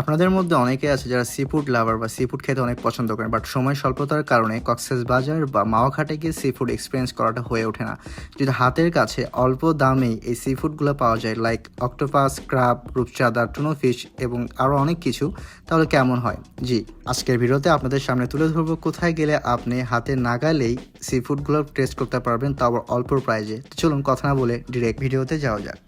আপনাদের মধ্যে অনেকে আছে যারা সি ফুড লাভার বা সি ফুড খেতে অনেক পছন্দ করেন বাট সময় স্বল্পতার কারণে কক্সেস বাজার বা মাওয়াঘাটে গিয়ে সি ফুড এক্সপিরিয়েন্স করাটা হয়ে ওঠে না। যদি হাতের কাছে অল্প দামেই এই সি ফুডগুলো পাওয়া যায় লাইক অক্টোপাস ক্রাব রূপচাঁদা টুনো ফিশ এবং আরও অনেক কিছু, তাহলে কেমন হয়? জি, আজকের ভিডিওতে আপনাদের সামনে তুলে ধরবো কোথায় গেলে আপনি হাতে নাগালেই সি ফুডগুলো টেস্ট করতে পারবেন আবার অল্প প্রাইজে চলুন কথা না বলে ডিরেক্ট ভিডিওতে যাওয়া যাক।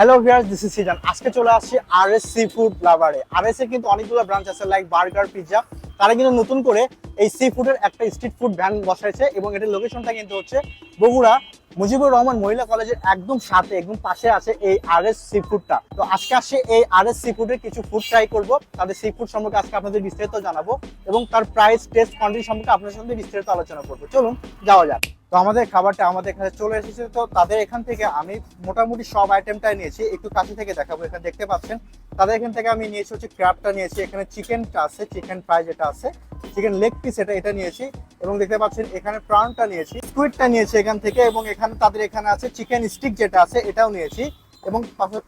Hello viewers this is season আজকে চলে আসছি আরএস সি ফুড লাভারে আর এস এর কিন্তু অনেকগুলো ব্রাঞ্চ আছে লাইক বার্গার পিৎজা তারা কিন্তু নতুন করে এই সি ফুডের একটা স্ট্রিট ফুড ভ্যান বসাইছে এবং এটার লোকেশনটা কিন্তু হচ্ছে বগুড়া মুজিবুর রহমান মহিলা কলেজের একদম সাথে, একদম পাশে আছে এই আর এস সি ফুডটা তো আজকে আসছে এই আরএস সি ফুডের কিছু ফুড ট্রাই করব। তাদের সি ফুড সম্পর্কে আজকে আপনাদের বিস্তারিত জানাব এবং তার প্রাইস টেস্ট কোয়ান্টিটি সম্পর্কে আপনাদের সঙ্গে বিস্তারিত আলোচনা করব। চলুন, যাওয়া যাক। তো আমাদের খাবারটা আমাদের এখানে চলে এসেছে। তো তাদের এখান থেকে আমি মোটামুটি সব আইটেমটাই নিয়েছি। একটু কাছে থেকে দেখাবো, এখানে দেখতে পাচ্ছেন। তাদের এখান থেকে আমি নিয়েছি হচ্ছে ক্র্যাবটা নিয়েছি। এখানে চিকেনটা আছে চিকেন ফ্রাই যেটা আছে চিকেন লেগ পিস এটা এটা নিয়েছি। এবং দেখতে পাচ্ছেন, এখানে প্রাউনটা নিয়েছি স্কুইডটা নিয়েছি এখান থেকে। এবং এখানে তাদের এখানে আছে চিকেন স্টিক যেটা আছে, এটাও নিয়েছি। এবং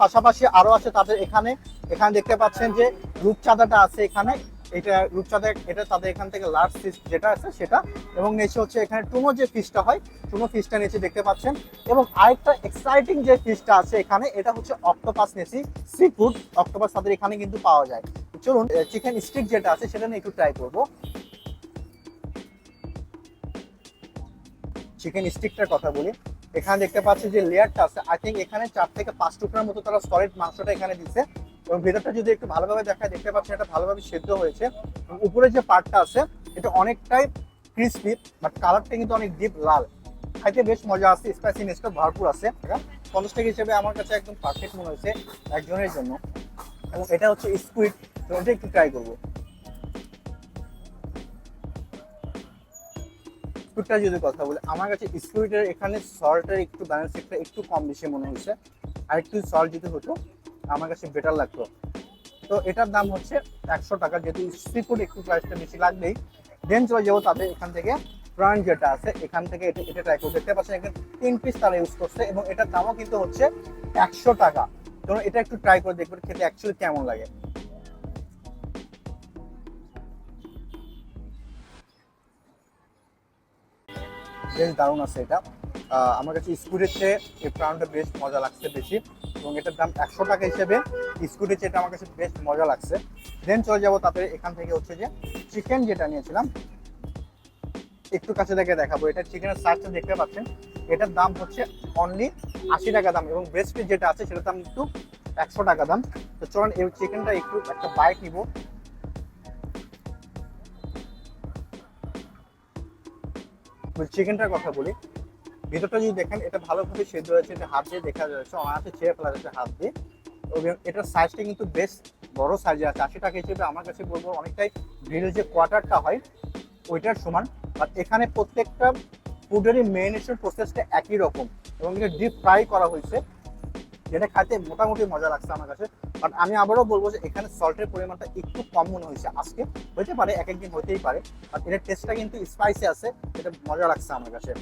পাশাপাশি আরও আছে তাদের এখানে। এখানে দেখতে পাচ্ছেন যে রূপচাঁদাটা আছে এখানে। এটা রূপচাঁদা এটা তাদের এখান থেকে লার্জ ফিস যেটা আছে সেটা। এবং নিচে হচ্ছে এখানে টুনো যে ফিশটা হয় টুনো ফিশটা নিচে দেখতে পাচ্ছেন। এবং আরেকটা এক্সাইটিং যে ফিশটা আছে এখানে, এটা হচ্ছে অক্টোপাস নিয়েছি সি ফুড অক্টোপাস তাদের এখানে কিন্তু পাওয়া যায়। চলুন চিকেন স্টিক যেটা আছে সেটা নিয়ে একটু ট্রাই করব। চিকেন স্টিকটার কথা বলি। এখানে দেখতে পাচ্ছি যে লেয়ারটা আছে আই থিঙ্ক এখানে চার থেকে পাঁচ টুকরার মতো তারা সলিড মাংসটা এখানে দিচ্ছে এবং ভেতরটা যদি একটু ভালোভাবে দেখায়, দেখতে পাচ্ছেন এটা ভালোভাবে সেদ্ধ হয়েছে। উপরে যে পার্টটা আছে, এটা অনেকটাই ক্রিসপি বাট কালারটা কিন্তু অনেক ডিপ লাল। খাইতে বেশ মজা আছে স্পাইসিনেসটা ভরপুর আছে। পঞ্চাশ টাকা হিসেবে আমার কাছে একদম পারফেক্ট মনে হয়েছে একজনের জন্য। এবং এটা হচ্ছে স্কুইড তো এটা একটু ট্রাই করব। স্কুইডটা যদি কথা বলি, আমার কাছে স্কুইডের এখানে সল্টের একটু ব্যালেন্স একটু কম বেশি মনে হয়েছে। আর একটু সল্ট যদি হতো। আমার কাছে বেটার লাগতো। তো এটার দাম হচ্ছে একশো টাকা, যেহেতু ফুড একটু প্রাইসটা বেশি লাগবেই। দেন চলে যাব তাদের এখান থেকে প্রাণ যেটা আছে, এখান থেকে এটা এটা ট্রাই করব। দেখতে পাচ্ছেন এখানে তিন পিস তারা ইউজ করছে এবং এটার দামও কিন্তু হচ্ছে একশো টাকা। তো এটা একটু ট্রাই করে দেখবেন খেতে অ্যাকচুয়ালি কেমন লাগে। বেশ দারুণ আছে এটা। আমার কাছে স্কুটের চেয়ে এই প্রাউনটা বেশ মজা লাগছে বেশি। এবং এটার দাম একশো টাকা হিসেবে স্কুটের চেয়ে এটা আমার কাছে বেশ মজা লাগছে। দেন চলে যাব তারপরে এখান থেকে হচ্ছে যে চিকেন যেটা নিয়েছিলাম। একটু কাছে থেকে দেখাবো। এটা চিকেনের সাইজটা দেখতে পাচ্ছেন। এটার দাম হচ্ছে অনলি আশি টাকা দাম এবং ব্রেস্ট যেটা আছে সেটার দাম একটু একশো টাকা দাম। তো চলুন এই চিকেনটা একটু একটা বাইক নিব। চিকেনটার কথা বলি। ভিতরটা যদি দেখেন, এটা ভালোভাবে সেদ্ধ হয়েছে, এটা হাত দিয়ে দেখা যাচ্ছে, অনায়াসে ছেড়ে ফেলা যাচ্ছে হাত দিয়ে। এবং এটার সাইজটা কিন্তু বেশ বড় সাইজে আছে, আশি টাকা হিসেবে আমার কাছে বলব, অনেকটাই গ্রিলের যে কোয়ার্টারটা হয়, ওইটার সমান। আর এখানে প্রত্যেকটা ফুডেরই মেরিনেশন প্রসেসটা একই রকম এবং এটা ডিপ ফ্রাই করা হয়েছে, যেটা খাইতে মোটামুটি মজা লাগছে আমার কাছে। বাট আমি আবারও বলব যে এখানে সল্টের পরিমাণটা একটু কম মনে হয়েছে আজকে। হতে পারে, এক একদিন হতেই পারে বাট এটার টেস্টটা কিন্তু স্পাইসি আছে, এটা মজা লাগছে আমার কাছে।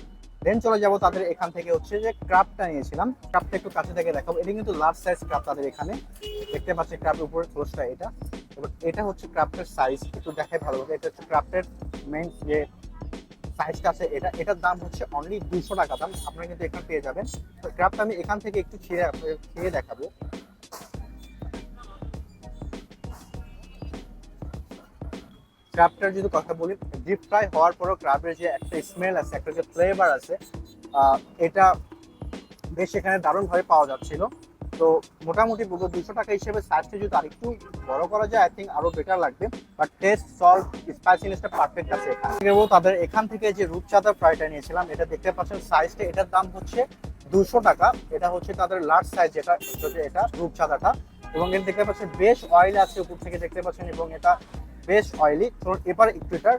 দেন চলে যাব তাদের এখান থেকে হচ্ছে যে ক্রাবটা নিয়েছিলাম। ক্রাবটা একটু কাছে থেকে দেখাবো। এটা কিন্তু লার্জ সাইজ ক্রাব তাদের এখানে। দেখতে পাচ্ছি ক্রাবের উপরে ক্লোজটা এটা। এবার এটা হচ্ছে ক্রাফটের সাইজ একটু দেখাই ভালো এটা হচ্ছে ক্রাফটের মেইন যে সাইজটা আছে এটা। এটার দাম হচ্ছে অনলি দুশো টাকা। দাম আপনারা কিন্তু এখানে পেয়ে যাবেন। তো ক্রাফটা আমি এখান থেকে একটু ছিঁড়ে খেয়ে দেখাবো। ক্রাফটের যদি কথা বলি ডিপ ফ্রাই হওয়ার পরও ক্রাফের যে একটা স্মেল আছে, একটা যে ফ্লেভার আছে এটা বেশ এখানে দারুণভাবে পাওয়া যাচ্ছিল। তো মোটামুটি বলব দুশো টাকা হিসেবে সাইজটা যদি আরেকটু বড় করা যায় আই থিঙ্ক আরও বেটার লাগবে। বাট টেস্ট সল্ট স্পাইসিনেসটা পারফেক্ট আছে এখানে। তাদের এখান থেকে যে রূপচাঁদা ফ্রাইটা নিয়েছিলাম, এটা দেখতে পাচ্ছেন সাইজটা এটার দাম হচ্ছে দুশো টাকা। এটা হচ্ছে তাদের লার্জ সাইজ যেটা, এটা রূপচাঁদাটা এবং এটা দেখতে পাচ্ছেন বেশ অয়েল আছে উপর থেকে, দেখতে পাচ্ছেন, এবং এটা বেশ অয়েলি তো এবার একটু এটা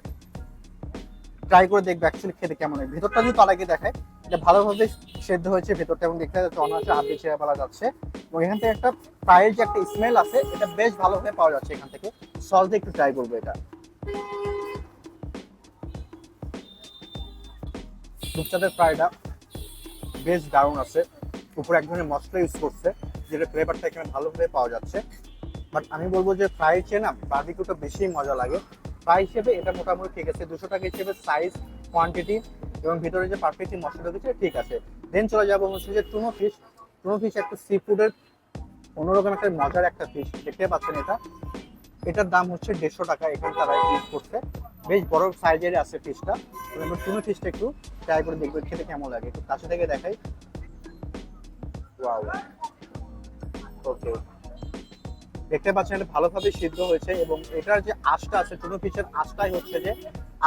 ট্রাই করে দেখবে অ্যাকচুয়ালি খেতে কেমন হয়। ভেতরটা যদি তালাকে দেখায় এটা ভালোভাবে সেদ্ধ হয়েছে ভেতরটা এবং দেখতে যাচ্ছে অনায়াসে হাত দিয়ে ছেড়ে ফেলা যাচ্ছে। এবং এখান থেকে একটা ফ্রাইয়ের যে একটা স্মেল আছে, এটা বেশ ভালোভাবে পাওয়া যাচ্ছে এখান থেকে। সল্টে একটু ট্রাই করব এটা। রূপচাঁদের ফ্রাইটা বেশ দারুণ আছে। উপরে এক ধরনের মশলা ইউজ করছে, যেটা ফ্লেভারটা এখানে ভালোভাবে পাওয়া যাচ্ছে। বাট আমি বলব যে ফ্রাই চেয়ে না বার্বিকিউটা বেশি মজা লাগে। ফ্রাই হিসেবে এটা মোটামুটি ঠিক আছে, দুশো টাকা হিসেবে সাইজ কোয়ান্টিটি এবং ভিতরে যে পারফেক্টলি মশলা ঢুকেছে, ঠিক আছে। দেন চলে যাব হচ্ছে যে টুনো ফিশ টুনো ফিশ একটা সি ফুডের অন্যরকম একটা মজার একটা ফিশ দেখতে পাচ্ছেন এটা? এটার দাম হচ্ছে দেড়শো টাকা, এখানে তারা ইউজ করছে। বেশ বড় সাইজের আছে ফিশটা আমরা টুনো ফিশটা একটু ট্রাই করে দেখব, খেতে কেমন লাগে। একটু কাছে থেকে দেখাই। ওকে দেখতে পাচ্ছেন এটা ভালোভাবে সিদ্ধ হয়েছে এবং এটার যে আঁশটা আছে, টুনো ফিশের আঁশটাই হচ্ছে যে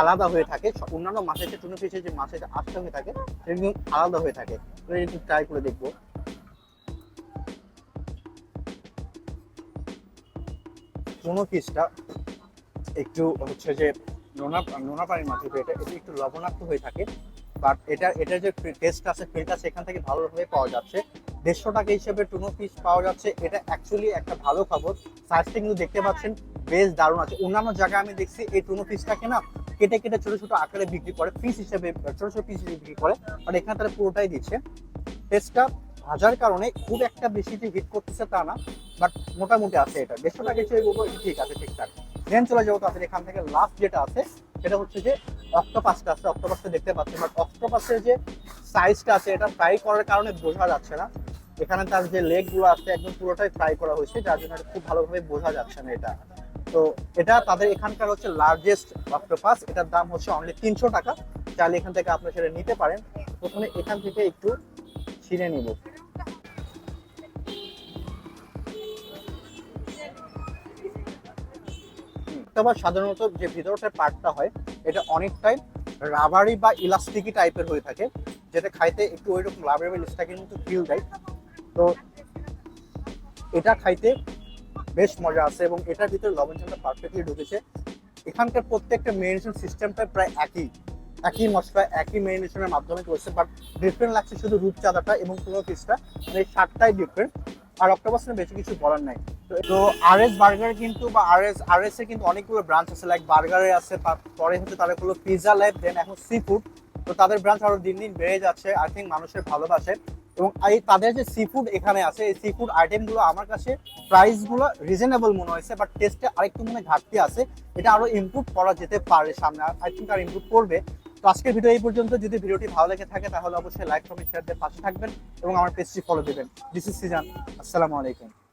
আলাদা হয়ে থাকে। অন্যান্য মাছের যে টুনো ফিশের যে মাছের যে আঁশটা হয়ে থাকে, সেটা আলাদা হয়ে থাকে। একটু ট্রাই করে দেখব। টুনো ফিশটা একটু হচ্ছে যে নোনা নোনা পানির মাঝে এটা এটা একটু লবণাক্ত হয়ে থাকে। বাট এটা এটা যে টেস্ট আছে, ফিলটা সেখান থেকে ভালোভাবে পাওয়া যাচ্ছে। দেড়শো টাকা হিসেবে টুনো ফিশ পাওয়া যাচ্ছে। এটা অ্যাকচুয়ালি একটা ভালো খবর। সাইজটা কিন্তু দেখতে পাচ্ছেন, বেশ দারুণ আছে। অন্যান্য জায়গায় আমি দেখছি এই টুনো ফিশটাকে না কেটে কেটে ছোট ছোট আকারে বিক্রি করে পিস হিসেবে, ছোট ছোট পিস হিসেবে বিক্রি করে। বাট এখানে তারা পুরোটাই দিচ্ছে। টেস্টটা ভাজার কারণে খুব একটা বেশি যে হিট করতেছে তা না বাট মোটামুটি আছে এটা। দেড়শো টাকা হিসেবে বলব ঠিক আছে, ঠিকঠাক। দেন চলে যাব তাদের এখান থেকে লাস্ট যেটা আছে, সেটা হচ্ছে যে অক্টোপাসটা আছে অক্টোপাসটা দেখতে পাচ্ছি বাট অক্টোপাসের যে সাইজটা আছে, এটা ফ্রাই করার কারণে বোঝা যাচ্ছে না। এখানে তার যে লেগগুলো আছে একদম পুরোটাই ফ্রাই করা হয়েছে, যার জন্য খুব ভালোভাবে বোঝা যাচ্ছে না এটা। তো এটা তাদের এখানকার হচ্ছে লার্জেস্ট অক্টোপাস এটার দাম হচ্ছে অনলি তিনশো টাকা। চাইলে এখান থেকে আপনারা সেটা নিতে পারেন। প্রথমে এখান থেকে একটু ছিঁড়ে নিব। অক্টোপাস সাধারণত যে ভিতরটার পার্টটা হয়, এটা অনেকটাই রাবারি বা ইলাস্টিকি টাইপের হয়ে থাকে, যেটা খাইতে একটু ওই রকম রাবারি বা ইলাস্টিকের মতো ফিল দেয়। তো এটা খাইতে বেশ মজা আছে এবং এটার ভিতরে লবণ ঝালটা পারফেক্টলি ঢুকেছে। এখানকার প্রত্যেকটা মেরিনেশন সিস্টেমটা প্রায় একই একই মশলা, একই মেরিনেশনের মাধ্যমে করছে বাট ডিফারেন্ট লাগছে শুধু রূপচাঁদাটা এবং পুরো পিসটা মানে এই সাতটাই ডিফারেন্ট আর অক্টোপাস নিয়ে বেশি কিছু বলার নাই। তো- আর এস বার্গার কিন্তু বা আর এস আর এস এ কিন্তু অনেকগুলো ব্রাঞ্চ আছে লাইক বার্গারে আছে পরে হচ্ছে তাদের হলো পিজা ল্যাব দেন এখন সি ফুড তো তাদের ব্রাঞ্চ আরও দিন দিন বেড়ে যাচ্ছে। আই থিঙ্ক মানুষের ভালোবাসে। এবং এই তাদের যে সি ফুড এখানে আছে, এই সি ফুড আইটেমগুলো আমার কাছে প্রাইসগুলো রিজনেবল মনে হয়েছে বাট টেস্টে আরেকটু মনে ঘাটতি আছে। এটা আরও ইম্প্রুভ করা যেতে পারে সামনে আই থিঙ্ক আর ইম্প্রুভ করবে। তো আজকের ভিডিও এই পর্যন্ত, যদি ভিডিওটি ভালো লেগে থাকে, তাহলে অবশ্যই লাইক কমেন্ট শেয়ার দিয়ে পাশে থাকবেন এবং আমার পেজটি ফলো দেবেন। দিস ইজ সিজান আসসালামু আলাইকুম।